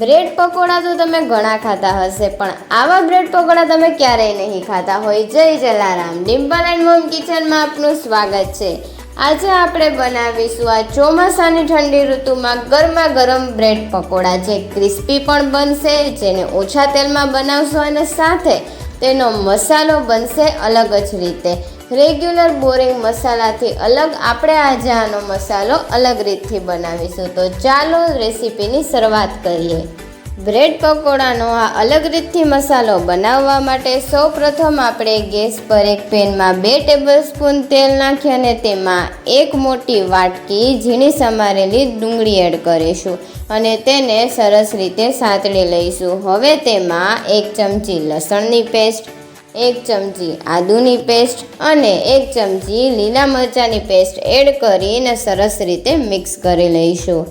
Bread pakoda તો તમે ઘણા ખાતા હશે, પણ આવા બ્રેડ પકોડા તમે ક્યારેય નહીં ખાતા હોય. જય જલારામ. ડિમ્પલ એન્ડ મોમ કિચનમાં આપનું સ્વાગત છે. આજે આપણે બનાવીશું આ ચોમાસાની ઠંડી ઋતુમાં ગરમા ગરમ બ્રેડ પકોડા. જે ક્રિસ્પી પણ બનશે, જેને ઓછા તેલમાં બનાવશો અને સાથે તેનો મસાલો બનશે અલગ જ રીતે. રેગ્યુલર બોરિંગ મસાલાથી અલગ આપણે આજે આનો મસાલો અલગ રીતથી બનાવીશું. તો ચાલો રેસીપીની શરૂઆત કરીએ. બ્રેડ પકોડાનો આ અલગ રીતથી મસાલો બનાવવા માટે સૌપ્રથમ આપણે ગેસ પર એક પેનમાં બે ટેબલસ્પૂન તેલ નાખી અને તેમાં એક મોટી વાટકી ઝીણી સમારેલી ડુંગળી એડ કરીશું અને તેને સરસ રીતે સાતળી લઈશું. હવે તેમાં એક ચમચી લસણની પેસ્ટ એક ચમચી આદુની પેસ્ટ અને એક ચમચી લીલા મરચાંની પેસ્ટ એડ કરીને સરસ રીતે મિક્સ કરી લઈશું.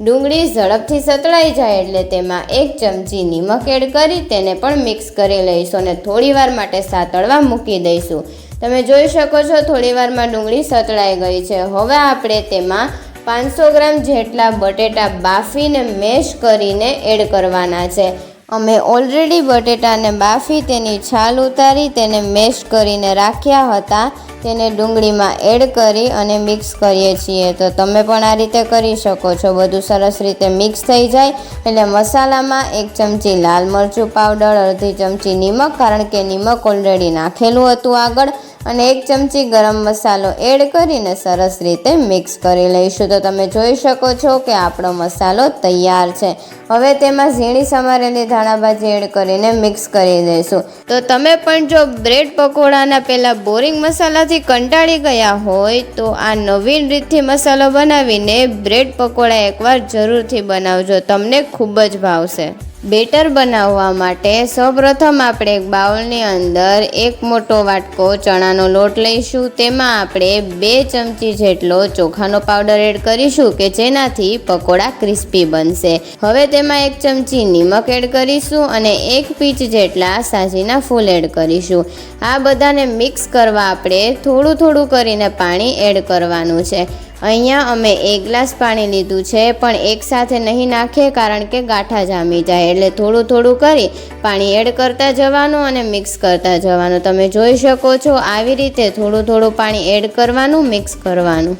ડુંગળી ઝડપથી સતળાઈ જાય એટલે તેમાં એક ચમચી નિમક એડ કરી તેને પણ મિક્સ કરી લઈશું અને થોડીવાર માટે સાતળવા મૂકી દઈશું. તમે જોઈ શકો છો થોડીવારમાં ડુંગળી સતળાઈ ગઈ છે. હવે આપણે તેમાં પાંચસો ગ્રામ જેટલા બટેટા બાફીને મેશ કરીને એડ કરવાના છે. અમે ઓલરેડી બટેટાને બાફી તેની છાલ ઉતારી તેને મેશ કરીને રાખ્યા હતા. તેને ડુંગળીમાં એડ કરી અને મિક્સ કરીએ છીએ. તો તમે પણ આ રીતે કરી શકો છો. બધું સરસ રીતે મિક્સ થઈ જાય. એટલે મસાલામાં એક ચમચી લાલ મરચું, પાવડર, અડધી ચમચી નિમક, કારણ કે નિમક ઓલરેડી નાખેલું હતું આગળ. અને એક ચમચી ગરમ મસાલો એડ કરીને સરસ રીતે મિક્સ કરી લઈશું. તો તમે જોઈ શકો છો કે આપણો મસાલો તૈયાર છે. હવે તેમાં ઝીણી સમારેલી ધાણાભાજી એડ કરીને મિક્સ કરી દઈશું. તો તમે પણ જો બ્રેડ પકોડાના પહેલાં બોરિંગ મસાલાથી કંટાળી ગયા હોય, તો આ નવીન રીતથી મસાલો બનાવીને બ્રેડ પકોડા એકવાર જરૂરથી બનાવજો. તમને ખૂબ જ ભાવશે. બેટર બનાવવા માટે સૌપ્રથમ આપણે એક બાઉલની અંદર એક મોટો વાટકો ચણાનો લોટ લઈશું. તેમાં આપણે બે ચમચી જેટલો ચોખાનો પાવડર એડ કરીશું કે જેનાથી પકોડા ક્રિસ્પી બનશે. હવે તેમાં એક ચમચી નિમક એડ કરીશું અને એક પીચ જેટલા સાજીના ફૂલ એડ કરીશું. આ બધાને મિક્સ કરવા આપણે થોડું થોડું કરીને પાણી એડ કરવાનું છે. અહીંયા અમે એક ગ્લાસ પાણી લીધું છે, પણ એકસાથે નહીં નાખીએ કારણ કે ગાંઠા જામી જાય. એટલે થોડું થોડું કરી પાણી એડ કરતા જવાનું અને મિક્સ કરતા જવાનું. તમે જોઈ શકો છો આવી રીતે થોડું થોડું પાણી એડ કરવાનું, મિક્સ કરવાનું.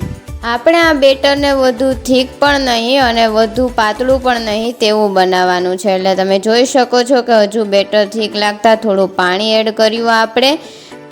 આપણે આ બેટરને વધુ થીક પણ નહીં અને વધુ પાતળું પણ નહીં તેવું બનાવવાનું છે. એટલે તમે જોઈ શકો છો કે હજુ બેટર થીક લાગતા થોડું પાણી એડ કર્યું આપણે.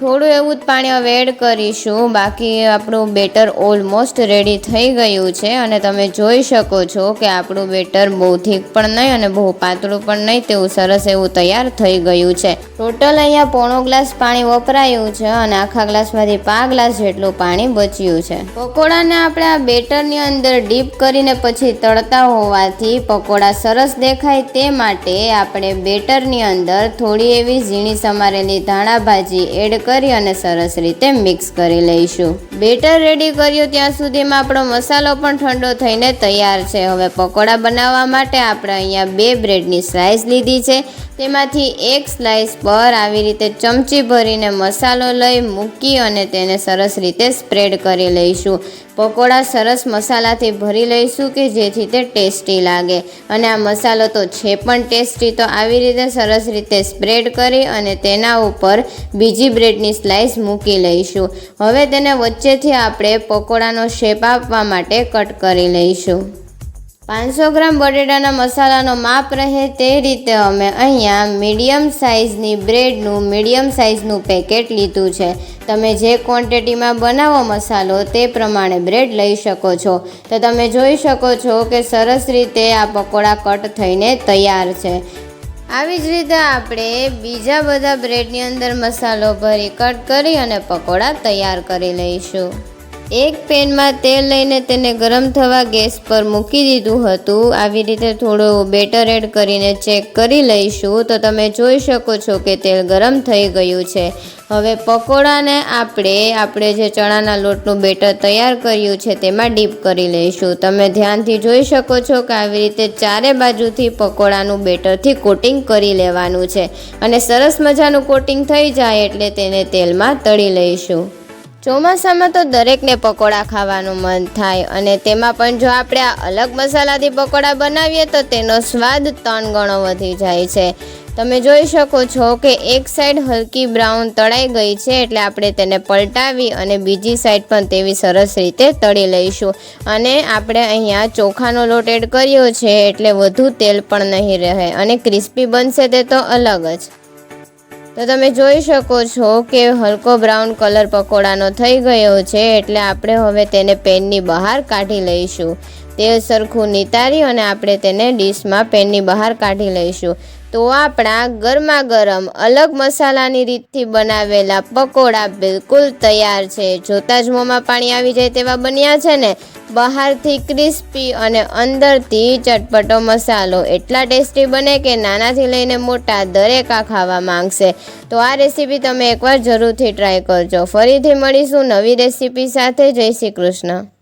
થોડું એવું જ પાણી હવે એડ કરીશું. બાકી આપણું બેટર ઓલમોસ્ટ રેડી થઈ ગયું છે અને તમે જોઈ શકો છો કે આપણું બેટર બહુ થીક પણ નહીં અને બહુ પાતળું પણ નહીં તેવું સરસ એવું તૈયાર થઈ ગયું છે. ટોટલ અહીંયા પોણો ગ્લાસ પાણી વપરાયું છે અને આખા ગ્લાસમાંથી પાંચ ગ્લાસ જેટલું પાણી બચ્યું છે. પકોડાને આપણે આ બેટરની અંદર ડીપ કરીને પછી તળતા હોવાથી પકોડા સરસ દેખાય તે માટે આપણે બેટરની અંદર થોડી એવી ઝીણી સમારેલી ધાણા ભાજી એડ કરી અને સરસ રીતે મિક્સ કરી લઈશું. બેટર રેડી કર્યું ત્યાં સુધીમાં આપણો મસાલો પણ ઠંડો થઈને તૈયાર છે. હવે પકોડા બનાવવા માટે આપણે અહીંયા બે બ્રેડની સ્લાઇસ લીધી છે. તેમાંથી એક સ્લાઇસ પર આવી રીતે ચમચી ભરીને મસાલો લઈ મૂકી અને તેને સરસ રીતે સ્પ્રેડ કરી લઈશું. પકોડા સરસ મસાલાથી ભરી લઈશું કે જેથી તે ટેસ્ટી લાગે. અને આ મસાલો તો છે પણ ટેસ્ટી, તો આવી રીતે સરસ રીતે સ્પ્રેડ કરી અને તેના ઉપર બીજી બ્રેડની સ્લાઇસ મૂકી લઈશું. હવે તેને વચ્ચેથી આપણે પકોડાનો શેપ આપવા માટે કટ કરી લઈશું. પાંચસો ગ્રામ બટેટાના મસાલાનો માપ રહે તે રીતે અમે અહીંયા મીડિયમ સાઇઝની બ્રેડનું, મીડિયમ સાઇઝનું પેકેટ લીધું છે. તમે જે ક્વોન્ટિટીમાં બનાવો મસાલો તે પ્રમાણે બ્રેડ લઈ શકો છો. તો તમે જોઈ શકો છો કે સરસ રીતે આ પકોડા કટ થઈને તૈયાર છે. આવી જ રીતે આપણે બીજા બધા બ્રેડની અંદર મસાલો ભરી કટ કરી અને પકોડા તૈયાર કરી લઈશું. એક પેનમાં તેલ લઈને તેને ગરમ થવા ગેસ પર મૂકી દીધું હતું. આવી રીતે થોડું બેટર એડ કરીને ચેક કરી લઈશું. તો તમે જોઈ શકો છો કે તેલ ગરમ થઈ ગયું છે. હવે પકોડાને આપણે આપણે જે ચણાના લોટનું બેટર તૈયાર કર્યું છે તેમાં ડીપ કરી લઈશું. તમે ધ્યાનથી જોઈ શકો છો કે આવી રીતે ચારે બાજુથી પકોડાનું બેટરથી કોટિંગ કરી લેવાનું છે. અને સરસ મજાનું કોટિંગ થઈ જાય એટલે તેને તેલમાં તળી લઈશું. ચોમાસામાં તો દરેકને પકોડા ખાવાનું મન થાય અને તેમાં પણ જો આપણે આ અલગ મસાલાથી પકોડા બનાવીએ તો તેનો સ્વાદ ત્રણ ગણો વધી જાય છે. તમે જોઈ શકો છો કે એક સાઈડ હલકી બ્રાઉન તળાઈ ગઈ છે એટલે આપણે તેને પલટાવી અને બીજી સાઈડ પણ તેવી સરસ રીતે તળી લઈશું. અને આપણે અહીંયા ચોખાનો લોટ એડ કર્યો છે એટલે વધુ તેલ પણ નહીં રહે અને ક્રિસ્પી બનશે તે તો અલગ જ. તો તમે જોઈ શકો છો કે હલકો બ્રાઉન કલર પકોડાનો થઈ ગયો છે એટલે આપણે હવે તેને પેનની બહાર કાઢી લઈશું. તેલ સરખું નિતારી અને આપણે તેને ડીશમાં પેનની બહાર કાઢી લઈશું. તો આપણા ગરમા ગરમ અલગ મસાલાની રીતથી બનાવેલા પકોડા બિલકુલ તૈયાર છે. જોતાં જ મોંમાં પાણી આવી જાય તેવા બન્યા છે ને. બહારથી ક્રિસ્પી અને અંદરથી ચટપટો મસાલો એટલા ટેસ્ટી બને કે નાનાથી લઈને મોટા દરેક આ ખાવા માંગશે. તો આ રેસીપી તમે એકવાર જરૂરથી ટ્રાય કરજો. ફરીથી મળીશું નવી રેસીપી સાથે. જય શ્રી કૃષ્ણ.